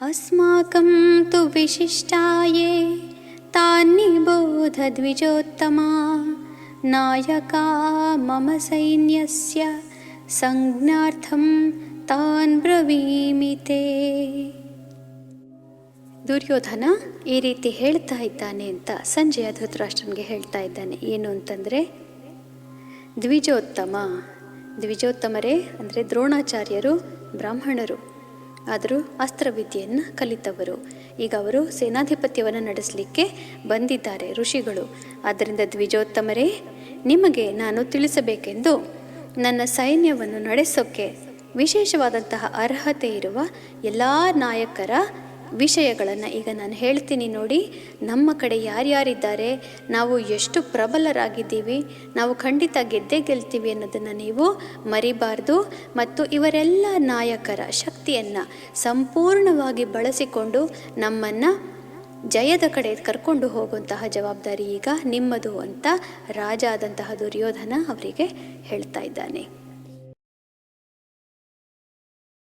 अस्माकं तु विशिष्टाये तान्निबोधद्विजोत्तमा नायका मम सैन्यस्य संज्ञार्थं तान् ಬ್ರವೀಮಿ ತೇ ದುರ್ಯೋಧನ ಈ ರೀತಿ ಹೇಳ್ತಾ ಇದ್ದಾನೆ ಅಂತ ಸಂಜಯ ಧೃತರಾಷ್ಟ್ರನಿಗೆ ಹೇಳ್ತಾ ಇದ್ದಾನೆ ಏನು ಅಂತಂದರೆ ದ್ವಿಜೋತ್ತಮ ದ್ವಿಜೋತ್ತಮರೇ ಅಂದರೆ ದ್ರೋಣಾಚಾರ್ಯರು ಬ್ರಾಹ್ಮಣರು ಆದರೂ ಅಸ್ತ್ರವಿದ್ಯೆಯನ್ನು ಕಲಿತವರು. ಈಗ ಅವರು ಸೇನಾಧಿಪತ್ಯವನ್ನು ನಡೆಸಲಿಕ್ಕೆ ಬಂದಿದ್ದಾರೆ ಋಷಿಗಳು. ಆದ್ದರಿಂದ ದ್ವಿಜೋತ್ತಮರೇ, ನಿಮಗೆ ನಾನು ತಿಳಿಸಬೇಕೆಂದು ನನ್ನ ಸೈನ್ಯವನ್ನು ನಡೆಸೋಕ್ಕೆ ವಿಶೇಷವಾದಂತಹ ಅರ್ಹತೆ ಇರುವ ಎಲ್ಲ ನಾಯಕರ ವಿಷಯಗಳನ್ನು ಈಗ ನಾನು ಹೇಳ್ತೀನಿ ನೋಡಿ. ನಮ್ಮ ಕಡೆ ಯಾರ್ಯಾರಿದ್ದಾರೆ, ನಾವು ಎಷ್ಟು ಪ್ರಬಲರಾಗಿದ್ದೀವಿ, ನಾವು ಖಂಡಿತ ಗೆದ್ದೇ ಗೆಲ್ತೀವಿ ಅನ್ನೋದನ್ನು ನೀವು ಮರಿಬಾರ್ದು. ಮತ್ತು ಇವರೆಲ್ಲ ನಾಯಕರ ಶಕ್ತಿಯನ್ನು ಸಂಪೂರ್ಣವಾಗಿ ಬಳಸಿಕೊಂಡು ನಮ್ಮನ್ನು ಜಯದ ಕಡೆ ಕರ್ಕೊಂಡು ಹೋಗುವಂತಹ ಜವಾಬ್ದಾರಿ ಈಗ ನಿಮ್ಮದು ಅಂತ ರಾಜ ಆದಂತಹ ದುರ್ಯೋಧನ ಅವರಿಗೆ ಹೇಳ್ತಾ ಇದ್ದಾನೆ.